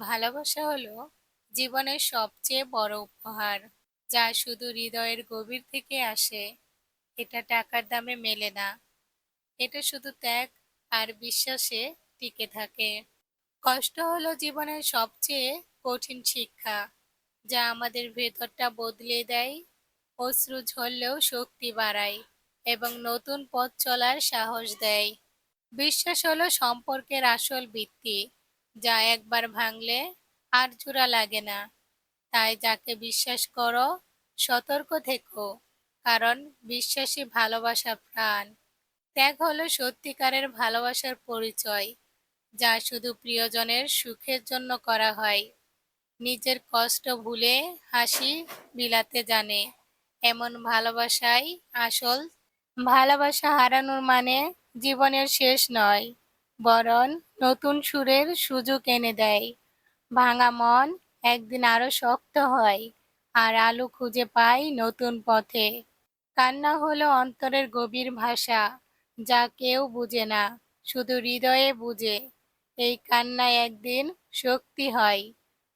ভালোবাসা হলো জীবনের সবচেয়ে বড় উপহার, যা শুধু হৃদয়ের গভীর থেকে আসে। এটা টাকার দামে মেলে না। এটা শুধু ত্যাগ আর বিশ্বাসে টিকে থাকে। কষ্ট হলো জীবনের সবচেয়ে কঠিন শিক্ষা, যা আমাদের ভেতরটা বদলে দেয় অশ্রু ঝরলেও শক্তি বাড়ায় এবং নতুন পথ চলার সাহস দেয়। বিশ্বাস হলো সম্পর্কের আসল ভিত্তি। যা একবার ভাঙলে আর জোড়া লাগে না। তাই যাকে বিশ্বাস করো, সতর্ক থেকো, কারণ বিশ্বাসী ভালোবাসা প্রাণ। ত্যাগ হলো সত্যিকারের ভালোবাসার পরিচয়, যা শুধু প্রিয়জনের সুখের জন্য করা হয়। নিজের কষ্ট ভুলে হাসি বিলাতে জানে, এমন ভালোবাসাই আসল। ভালোবাসা হারানোর মানে জীবনের শেষ নয়। বরং নতুন সুরের সুযোগ এনে দেয়। ভাঙা মন একদিন আরও শক্ত হয় আর আলো খুঁজে পায় নতুন পথে। কান্না হলো অন্তরের গভীর ভাষা যা কেউ বুঝে না, শুধু হৃদয়ে বুঝে। এই কান্নায় একদিন শক্তি হয়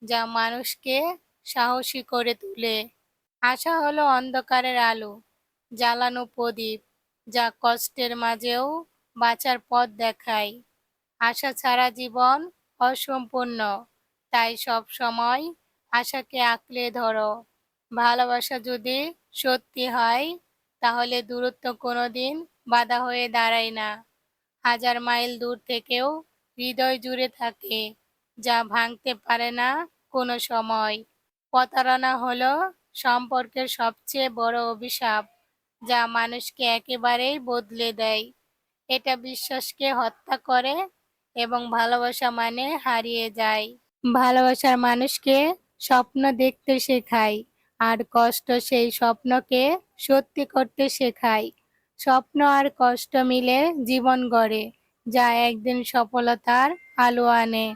যা মানুষকে সাহসী করে তুলে। আশা হলো অন্ধকারের আলো, জ্বালানো প্রদীপ যা কষ্টের মাঝেও বাঁচার পথ দেখায়। আশা ছাড়া জীবন অসম্পূর্ণ। তাই সব সময় আশাকে আঁকলে ধরো। ভালোবাসা যদি সত্যি হয়, তাহলে দূরত্ব কোনোদিন বাধা হয়ে দাঁড়ায় না। হাজার মাইল দূর থেকেও হৃদয় জুড়ে থাকে, যা ভাঙতে পারে না কোনো সময়। প্রতারণা হলো সম্পর্কের সবচেয়ে বড় অভিশাপ, যা মানুষকে একেবারেই বদলে দেয়। এটা বিশ্বাসকে হত্যা করে এবং ভালোবাসা মানে হারিয়ে যায়। ভালোবাসার মানুষকে স্বপ্ন দেখতে শেখায় আর কষ্ট সেই স্বপ্নকে সত্যি করতে শেখায়। স্বপ্ন আর কষ্ট মিলে জীবন গড়ে, যা একদিন সফলতার আলো আনে।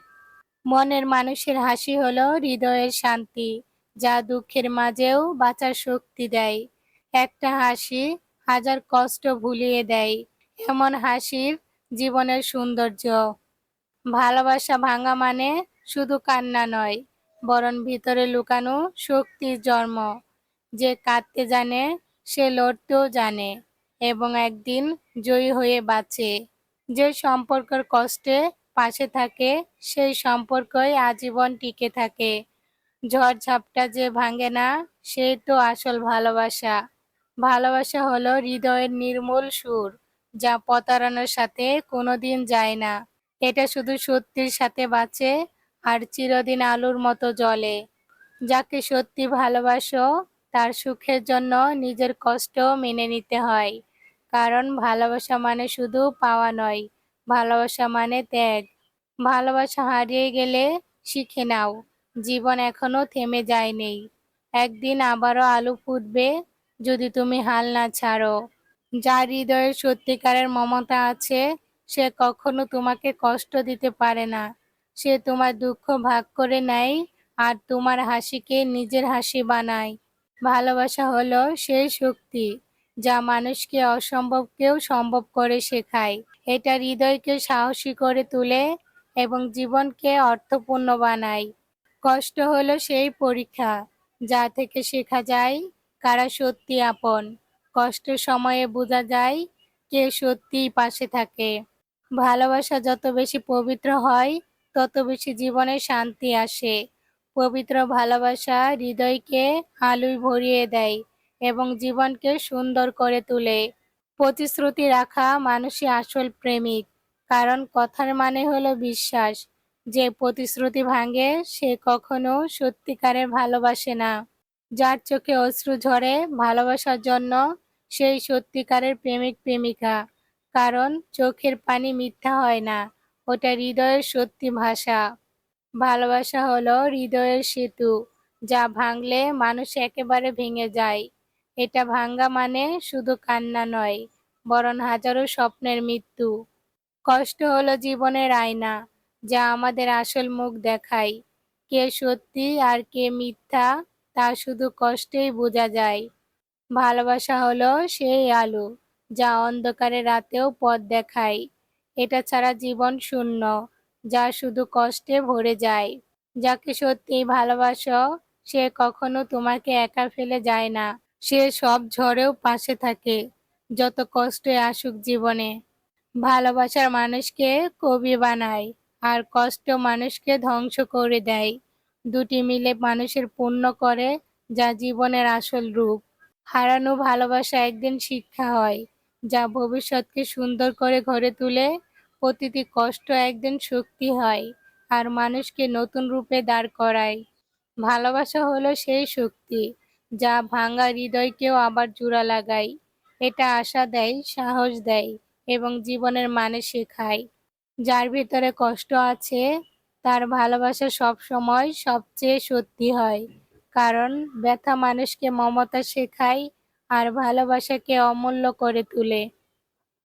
মনের মানুষের হাসি হলো হৃদয়ের শান্তি, যা দুঃখের মাঝেও বাঁচার শক্তি দেয়। একটা হাসি হাজার কষ্ট ভুলিয়ে দেয়, এমন হাসির জীবনের সৌন্দর্য। ভালোবাসা ভাঙা মানে শুধু কান্না নয়, বরং ভিতরে লুকানো শক্তির জন্ম। যে কাঁদতে জানে, সে লড়তেও জানে এবং একদিন জয়ী হয়ে বাঁচে। যে সম্পর্কের কষ্টে পাশে থাকে, সেই সম্পর্কই আজীবন টিকে থাকে। ঝড় ঝাপটা যে ভাঙে না সেই তো আসল ভালোবাসা। ভালোবাসা হলো হৃদয়ের নির্মূল সুর, যা প্রতারণার সাথে কোনোদিন যায় না। এটা শুধু সত্যির সাথে বাঁচে আর চিরদিন আলোর মতো জ্বলে। যাকে সত্যি ভালোবাসো, তার সুখের জন্য নিজের কষ্ট মেনে নিতে হয়। কারণ ভালোবাসা মানে শুধু পাওয়া নয়, ভালোবাসা মানে ত্যাগ। ভালোবাসা হারিয়ে গেলে শিখে নাও, জীবন এখনও থেমে যায়নি। একদিন আবারও আলু ফুটবে যদি তুমি হাল না ছাড়ো। যার হৃদয়ে সত্যিকারের মমতা আছে সে কখনো তোমাকে কষ্ট দিতে পারে না। সে তোমার দুঃখ ভাগ করে নেয় আর তোমার হাসিকে নিজের হাসি বানায়। ভালোবাসা হলো সেই শক্তি যা মানুষকে অসম্ভবকেও সম্ভব করে শেখায়। এটা হৃদয়কে সাহসী করে তোলে এবং জীবনকে অর্থপূর্ণ বানায়। কষ্ট হলো সেই পরীক্ষা যা থেকে শেখা যায় কারা সত্যি আপন। কষ্টের সময়ে বোঝা যায় কে সত্যিই পাশে থাকে। ভালোবাসা যত বেশি পবিত্র হয়, তত বেশি জীবনে শান্তি আসে। পবিত্র ভালোবাসা হৃদয়কে আলোয় ভরিয়ে দেয় এবং জীবনকে সুন্দর করে তোলে। প্রতিশ্রুতি রাখা মানুষই আসল প্রেমিক, কারণ কথার মানে হলো বিশ্বাস। যে প্রতিশ্রুতি ভাঙে, সে কখনো সত্যিকারের ভালোবাসে না। যার চোখে অশ্রু ঝরে, ভালোবাসার জন্য সেই সত্যিকারের প্রেমিক, প্রেমিকা। কারণ চোখের পানি মিথ্যা হয় না। ওটা হৃদয়ের সত্যি ভাষা। ভালোবাসা হলো হৃদয়ের সেতু, যা ভাঙলে মানুষ একেবারে ভেঙে যায়। এটা ভাঙ্গা মানে শুধু কান্না নয়, বরং হাজারো স্বপ্নের মৃত্যু। কষ্ট হলো জীবনের আয়না, যা আমাদের আসল মুখ দেখায়। কে সত্যি আর কে মিথ্যা, তা শুধু কষ্টেই বোঝা যায়। ভালোবাসা হলো সেই আলো। যা অন্ধকারে রাতেও পথ দেখায়। এটা ছাড়া জীবন শূন্য, যা শুধু কষ্টে ভরে যায়। যাকে সত্যিই ভালোবাসো, সে কখনো তোমাকে একা ফেলে যায় না। সে সব ঝড়েও পাশে থাকে, যত কষ্টে আসুক জীবনে। ভালোবাসার মানুষকে কবি বানায়, আর কষ্ট মানুষকে ধ্বংস করে দেয়। দুটি মিলে মানুষের পূর্ণ করে, যা জীবনের আসল রূপ। হারানো ভালোবাসা একদিন শিক্ষা হয়। যা ভবিষ্যৎকে সুন্দর করে গড়ে তুলে প্রতিটি কষ্ট একদিন শক্তি হয় আর মানুষকে নতুন রূপে দাঁড় করায়। ভালোবাসা হলো সেই শক্তি যা ভাঙা হৃদয়কেও আবার জোড়া লাগায়। এটা আশা দেয়, সাহস দেয় এবং জীবনের মানে শেখায়। যার ভিতরে কষ্ট আছে, তার ভালোবাসা সব সময় সবচেয়ে সত্যি হয়। কারণ ব্যথা মানুষকে মমতা শেখায় আর ভালোবাসাকে অমূল্য করে তোলে।